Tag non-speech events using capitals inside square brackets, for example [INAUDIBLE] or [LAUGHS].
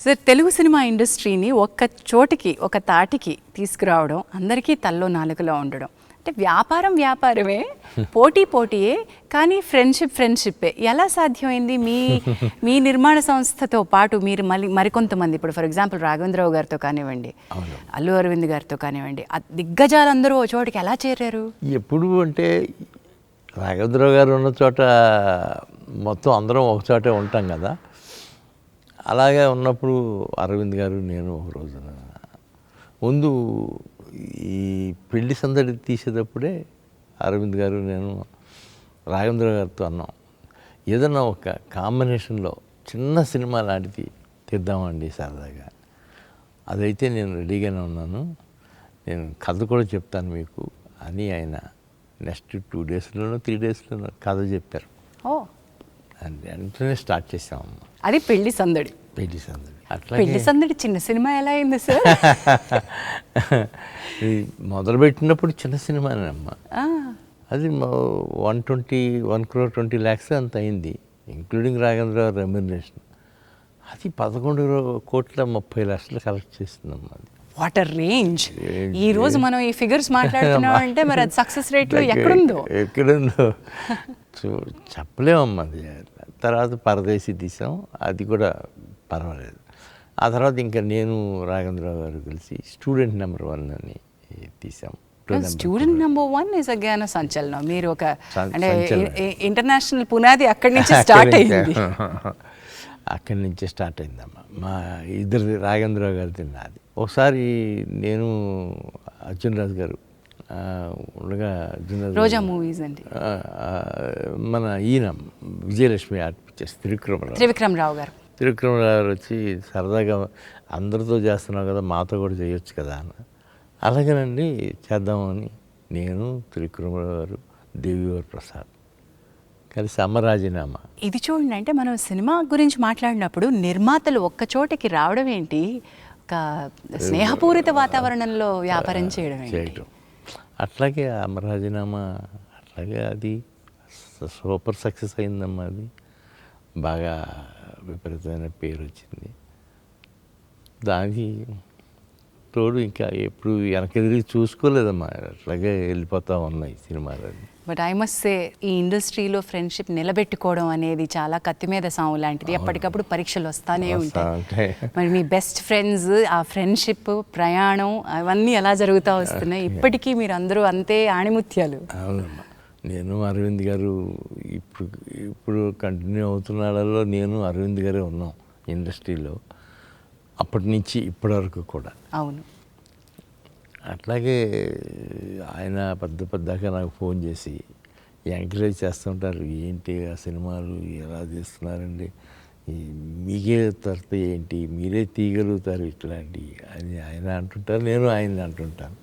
Sir Telugu cinema ఇండస్ట్రీని ఒక్క చోటికి ఒక తాటికి తీసుకురావడం అందరికీ తల్లో నాలుకలో ఉండడం. అంటే వ్యాపారం వ్యాపారమే [LAUGHS] పోటీ పోటీయే కానీ ఫ్రెండ్షిప్ ఫ్రెండ్షిప్పే. ఎలా సాధ్యమైంది? మీ [LAUGHS] మీ నిర్మాణ సంస్థతో పాటు మీరు మళ్ళీ మరికొంతమంది. ఇప్పుడు ఫర్ ఎగ్జాంపుల్ రాఘవేంద్రరావు గారితో కానివ్వండి అల్లు అరవింద్ గారితో కానివ్వండి ఆ దిగ్గజాలందరూ ఓ చోటికి ఎలా చేరారు? ఎప్పుడు అంటే రాఘవేంద్రరావు గారు ఉన్న చోట మొత్తం అందరం ఒక చోటే ఉంటాం కదా. అలాగే ఉన్నప్పుడు అరవింద్ గారు నేను ఒక రోజున ముందు ఈ పెళ్ళి సందడి తీసేటప్పుడే అరవింద్ గారు నేను రాఘవేంద్ర గారితో అన్నాం ఏదన్నా ఒక కాంబినేషన్లో చిన్న సినిమా లాంటిది తీద్దామండి సరదాగా. అదైతే నేను రెడీగానే ఉన్నాను. నేను కథ కూడా చెప్తాను మీకు అని ఆయన నెక్స్ట్ టూ డేస్లోనో త్రీ డేస్లోనో కథ చెప్పారు. అండ్ వెంటనే స్టార్ట్ చేసామమ్మ అది పెళ్ళి సందడి. పెళ్ళి సందడి. అట్లా పెళ్ళి సందడి చిన్న సినిమా ఎలా అయింది సార్? [LAUGHS] మొదలుపెట్టినప్పుడు చిన్న సినిమానేనమ్మా అది one twenty one crore twenty lakhs అంత అయింది ఇంక్లూడింగ్ రాఘవేంద్ర రెమ్యునరేషన్. అది పదకొండు కోట్ల ముప్పై లక్షలు కలెక్ట్ చేసిందమ్మా అది. వాటర్ రేంజ్ ఈ రోజు మనం ఈ ఫిగర్స్ మాట్లాడుతున్నాం అంటే [LAUGHS] మరి అది సక్సెస్ రేట్లో ఎక్కడుందో? ఎక్కడుందో? చూ చెప్పలేమమ్మా అది. తర్వాత పరదేశీ తీసాం. అది కూడా పర్వాలేదు. ఆ తర్వాత ఇంకా నేను రాఘవేంద్రరావు గారు కలిసి స్టూడెంట్ నెంబర్ వన్ అని తీసాం. స్టూడెంట్ నెంబర్ వన్ ఇస్ అగాన సంచలనం. మీరు ఒక అంటే. ఇంటర్నేషనల్ పునాది అక్కడి నుంచి [LAUGHS] స్టార్ట్ అయింది. [LAUGHS] అక్కడి నుంచే స్టార్ట్ అయిందమ్మా. మా ఇద్దరిది రాఘవేంద్రరావు గారిది నాది. ఒకసారి నేను అర్జున్ రాజు గారు ఉండగా రాజు మూవీస్ అండి. మన ఈయన విజయలక్ష్మి ఆర్ట్ పిక్చర్స్ త్రివిక్రమరావు త్రివిక్రమ్ రావు గారు. త్రివిక్రమరావు గారు వచ్చి సరదాగా అందరితో చేస్తున్నావు కదా మాతో కూడా చేయొచ్చు కదా అన్న. అలాగేనండి చేద్దామని నేను త్రివిక్రమరావు గారు దేవివర్ ప్రసాద్. కలిసి అమరాజీనామా ఇది చూడండి అంటే మనం సినిమా గురించి మాట్లాడినప్పుడు నిర్మాతలు ఒక్క చోటికి రావడం ఏంటి? ఒక స్నేహపూరిత వాతావరణంలో వ్యాపారం చేయడం చేయటం. అట్లాగే అమరాజీనామా అట్లాగే అది సూపర్ సక్సెస్ అయిందమ్మా అది. బాగా విపరీతమైన పేరు వచ్చింది దానికి తోడు ఇంకా ఎప్పుడు వెనకెదిరి చూసుకోలేదమ్మా అట్లాగే వెళ్ళిపోతా ఉన్నాయి సినిమాలు బట్ ఐ మస్ట్ సే ఈ ఇండస్ట్రీలో ఫ్రెండ్షిప్ నిలబెట్టుకోవడం అనేది చాలా కత్తి మీద సాము లాంటిది. ఎప్పటికప్పుడు పరీక్షలు వస్తానే వస్తా ఉంటాయి. ఉంటాయి. మరి మీ బెస్ట్ ఫ్రెండ్స్ ఆ ఫ్రెండ్షిప్ ప్రయాణం అవన్నీ ఎలా జరుగుతూ వస్తున్నాయి? ఇప్పటికీ మీరు అందరూ అంతే ఆణిముత్యాలు. అవునమ్మా. నేను అరవింద్ గారు ఇప్పుడు ఇప్పుడు కంటిన్యూ అవుతున్నాళ్ళలో నేను అరవింద్ గారే ఉన్నాం ఇండస్ట్రీలో. అప్పటి నుంచి ఇప్పటి వరకు కూడా. అవును. అట్లాగే ఆయన పెద్ద పెద్దగా నాకు ఫోన్ చేసి ఎంకరేజ్ చేస్తుంటారు ఏంటి ఆ సినిమాలు ఎలా తీస్తున్నారండి? మీకే తరత ఏంటి? మీరే తీయగలుగుతారు ఇట్లాంటి అని ఆయన అంటుంటారు నేను ఆయన అంటుంటాను.